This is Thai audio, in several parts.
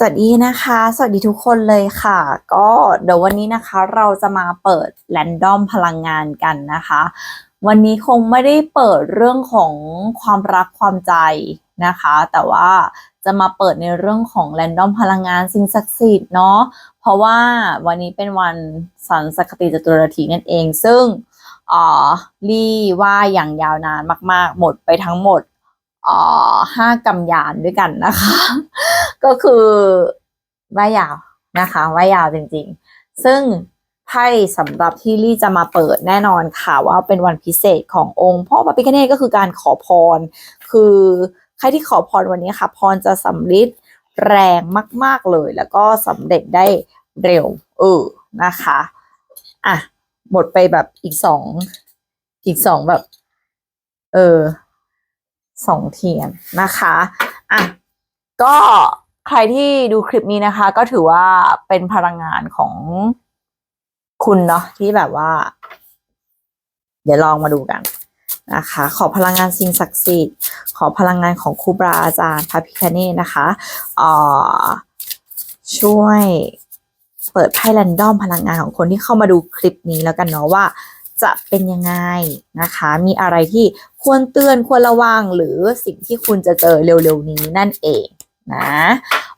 สวัสดีนะคะ สวัสดีทุกคนเลยค่ะ ก็เดี๋ยววันนี้นะคะเราจะมาเปิดแรนดอมพลังงานกันนะคะ วันนี้คงไม่ได้เปิดเรื่องของความรักความใจนะคะ แต่ว่าจะมาเปิดในเรื่องของแรนดอมพลังงานสิ่งศักดิ์สิทธิ์เนาะเพราะว่าวันนี้เป็นวันสันสกติจตุรถีนั่นเอง ซึ่งอ่อรี่ว่าอย่างยาวนานมาก ๆ หมดไปทั้งหมดอ่อห้ากำยานด้วยกันนะคะ ก็คือว่ายาวนะคะว่ายาวจริงๆ ซึ่งไพ่สำหรับที่ลี่จะมาเปิดแน่นอนค่ะว่าเป็นวันพิเศษขององค์พ่อพระพิฆเนศก็คือการขอพร คือใครที่ขอพรวันนี้ค่ะ พรจะสำลิดแรงมาก ๆเลย แล้วก็สำเร็จได้เร็ว เออนะคะอะหมดไปแบบอีกสองอีกสองแบบ เออสองเทียนนะคะอะก็ ใครที่ดูคลิปนี้นะคะ ก็ถือว่าเป็นพลังงานของคุณเนาะที่แบบว่า เดี๋ยวลองมาดูกันนะคะ ขอพลังงานสิ่งศักดิ์สิทธิ์ขอพลังงานของครูบาอาจารย์พระพิคเนตนะคะเอ่อช่วยเปิดไพ่แรนดอมพลังงานของคนที่เข้ามาดูคลิปนี้แล้วกันเนาะว่าจะเป็นยังไงนะคะ มีอะไรที่ควรเตือนควรระวังหรือสิ่งที่คุณจะเจอเร็วๆนี้นั่นเอง นะ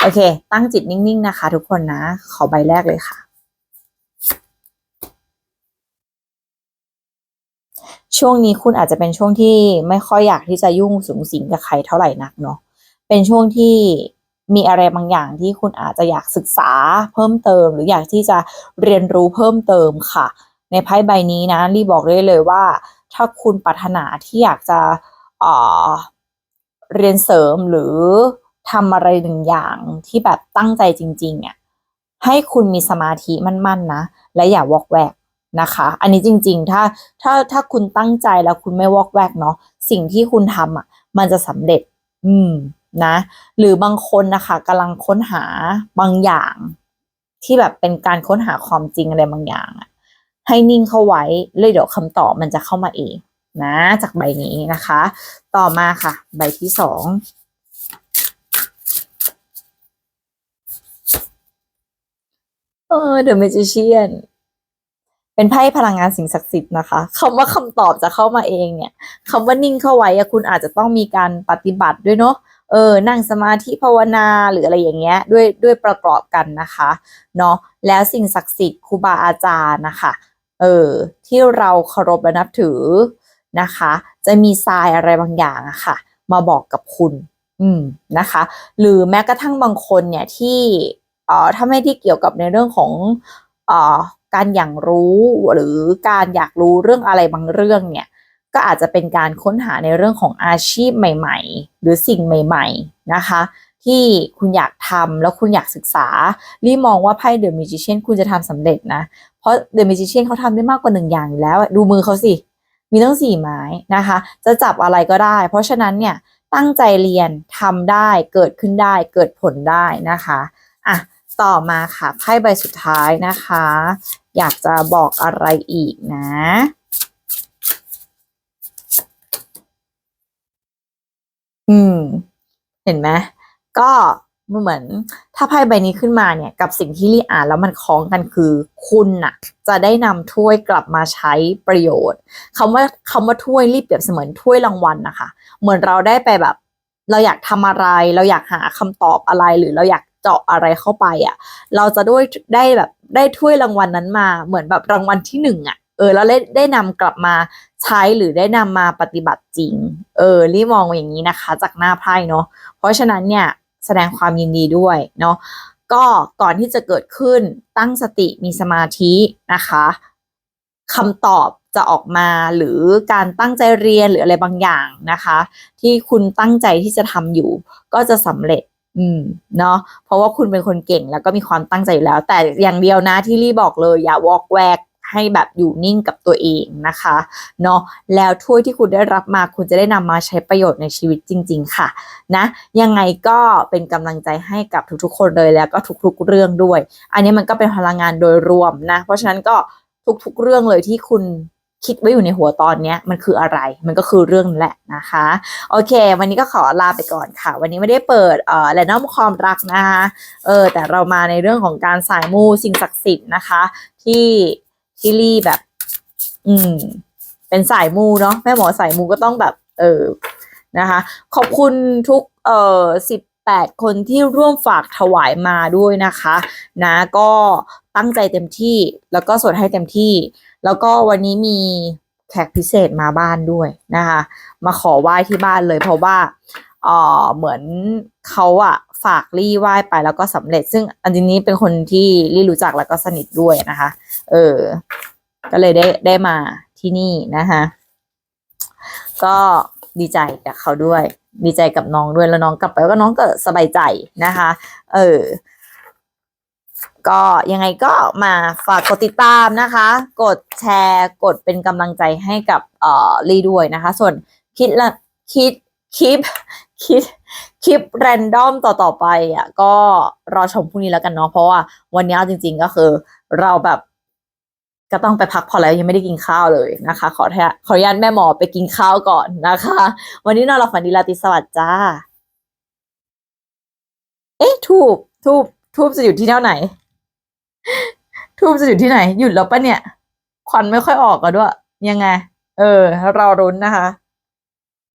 โอเค ตั้งจิตนิ่งๆนะคะ ทุกคนนะ ขอใบแรกเลยค่ะ ช่วงนี้คุณอาจจะเป็นช่วงที่ไม่ค่อยอยากที่จะยุ่งสุงสิงกับใครเท่าไหร่นักเนาะเป็นช่วงที่มีอะไรบางอย่างที่คุณอาจจะอยากศึกษาเพิ่มเติม หรืออยากที่จะเรียนรู้เพิ่มเติมค่ะ ในไพ่ใบนี้นะรีบอกได้เลยว่า ถ้าคุณปรารถนาที่อยากจะเเรียนเสริมหรือ ทำอะไรหนึ่งอย่างที่แบบตั้งใจจริงๆอะให้คุณมีสมาธิมั่นๆนะ และอย่าวอกแวกนะคะ อันนี้จริงๆ ถ้าถ้าถ้าคุณตั้งใจแล้วคุณไม่วอกแวกเนาะสิ่งที่คุณทำอะ มันจะสำเร็จ อืมนะ หรือบางคนนะคะกำลังค้นหาบางอย่าง ที่แบบเป็นการค้นหาความจริงอะไรบางอย่างอะให้นิ่งเข้าไว้เลยเดี๋ยวคำตอบมันจะเข้ามาเองนะ จากใบนี้นะคะ ต่อมาค่ะ ใบที่สอง เออ The Magician เป็นไพ่พลังงานสิ่งศักดิ์สิทธิ์นะคะคำว่าคำตอบจะเข้ามาเองเนี่ยคำว่านิ่งเข้าไว้คุณอาจจะต้องมีการปฏิบัติด้วยเนาะเออ นั่งสมาธิภาวนาหรืออะไรอย่างเงี้ย ด้วยด้วยประกอบกันนะคะ เนาะแล้วสิ่งศักดิ์สิทธิ์ครูบาอาจารย์นะคะ เออ ที่เราเคารพและนับถือนะคะ จะมีทรายอะไรบางอย่างอะค่ะ มาบอกกับคุณ อืมนะคะ หรือแม้กระทั่งบางคนเนี่ยที่ ถ้าไม่ที่เกี่ยวกับในเรื่องของเออการอย่างรู้หรือการอยากรู้เรื่องอะไรบางเรื่องเนี่ยก็อาจจะเป็นการค้นหาในเรื่องของอาชีพใหม่ ๆ หรือสิ่งใหม่ ๆนะคะ ที่คุณอยากทำแล้วคุณอยากศึกษารีมองว่าไพ่เดอะมิจิเชนคุณจะทำสำเร็จนะ เพราะเดอะมิจิเชนเขาทำได้มากกว่าหนึ่งอย่างแล้วดูมือเขาสิ มีตั้งสี่ไม้นะคะ จะจับอะไรก็ได้ เพราะฉะนั้นเนี่ยตั้งใจเรียนทำได้เกิดขึ้นได้เกิดผลได้นะคะ ต่อมาค่ะไพ่ใบสุดท้ายนะคะ อยากจะบอกอะไรอีกนะ อืม เห็นไหมก็เหมือนถ้าไพ่ใบนี้ขึ้นมาเนี่ยกับสิ่งที่ลี่อ่านแล้วมันคล้องกันคือคุณน่ะ จะได้นำถ้วยกลับมาใช้ประโยชน์คำว่าคำว่าถ้วยรีบเปรียบเสมือนถ้วยรางวัลนะคะ เหมือนเราได้ไปแบบ เราอยากทำอะไร เราอยากหาคำตอบอะไรหรือเราอยาก เจาะอะไรเข้าไปอะ เราจะด้วยได้แบบได้ถ้วยรางวัลนั้นมาเหมือนแบบรางวัลที่หนึ่งอะเออแล้วได้ได้นำกลับมาใช้หรือได้นำมาปฏิบัติจริง เออรีมองอย่างนี้นะคะ จากหน้าไพ่เนาะเพราะฉะนั้นเนี่ยแสดงความยินดีด้วยเนาะก็ก่อนที่จะเกิดขึ้นตั้งสติมีสมาธินะคะคำตอบจะออกมาหรือการตั้งใจเรียนหรืออะไรบางอย่างนะคะ ที่คุณตั้งใจที่จะทำอยู่ก็จะสำเร็จ อืมเนาะเพราะว่าคุณเป็นคนเก่งแล้วก็มีความตั้งใจอยู่แล้ว แต่อย่างเดียวนะที่รี่บอกเลย อย่าวอกแวกให้แบบอยู่นิ่งกับตัวเองนะคะเนาะแล้วถ้วยที่คุณได้รับมาคุณจะได้นำมาใช้ประโยชน์ในชีวิตจริง ๆ ค่ะ นะ ยังไงก็เป็นกำลังใจให้กับทุกๆ คนเลยแล้วก็ทุกๆ เรื่องด้วย อันนี้มันก็เป็นพลังงานโดยรวมนะ เพราะฉะนั้นก็ทุกๆ เรื่องเลยที่คุณ คิดไว้อยู่ในหัวตอนเนี้ยมันคืออะไร มันก็คือเรื่องนั้นแหละนะคะ โอเค วันนี้ก็ขอลาไปก่อนค่ะ วันนี้ไม่ได้เปิดเอ่อแรนดอมความรักนะคะเออแต่เรามาในเรื่องของการสายมูสิ่งศักดิ์สิทธิ์นะคะ ที่ที่ลี่แบบ อืม เป็นสายมูเนาะแม่หมอสายมูก็ต้องแบบ เออนะคะ ขอบคุณทุกเอ่อสิบแปดคนที่ร่วมฝากถวายมาด้วยนะคะ นะก็ตั้งใจเต็มที่แล้วก็สวดให้เต็มที่ แล้วก็วันนี้มีแขกพิเศษมาบ้านด้วยนะคะ มาขอไหว้ที่บ้านเลยเพราะว่าเออเหมือนเขาอะฝากลี่ไหว้ไปแล้วก็สำเร็จ ซึ่งอันนี้เป็นคนที่ลี่รู้จักแล้วก็สนิทด้วยนะคะ เออ ก็เลยได้ได้มาที่นี่นะคะก็ดีใจกับเขาด้วย ดีใจกับน้องด้วยแล้วน้องกลับไปก็น้องก็สบายใจนะคะ เออ ก็ยังไงก็มาฝากกดติดตามนะคะ กดแชร์กดเป็นกำลังใจให้กับเอ่อลีด้วยนะคะ ส่วนคิดละคิดคลิปคิดคลิปแรนดอมต่อๆไปอะก็รอชมพรุ่งนี้แล้วกันเนาะเพราะว่าวันนี้เอาจริง ๆก็คือเราแบบก็ต้องไปพักผ่อแล้วยังไม่ได้กินข้าวเลยนะคะ ขอแทขออนุญาตแม่หมอไปกินข้าวก่อนนะคะ วันนี้นอนหลับฝันดีราตรีสวัสดิ์จ้า เอ๊ะทูบทูบทูบจะอยู่ที่เท่าไหน ทูบจะอยู่ที่ไหน หยุดแล้วปะเนี่ย ควันไม่ค่อยออกอะด้วย ยังไง เออเรารุ้นนะคะ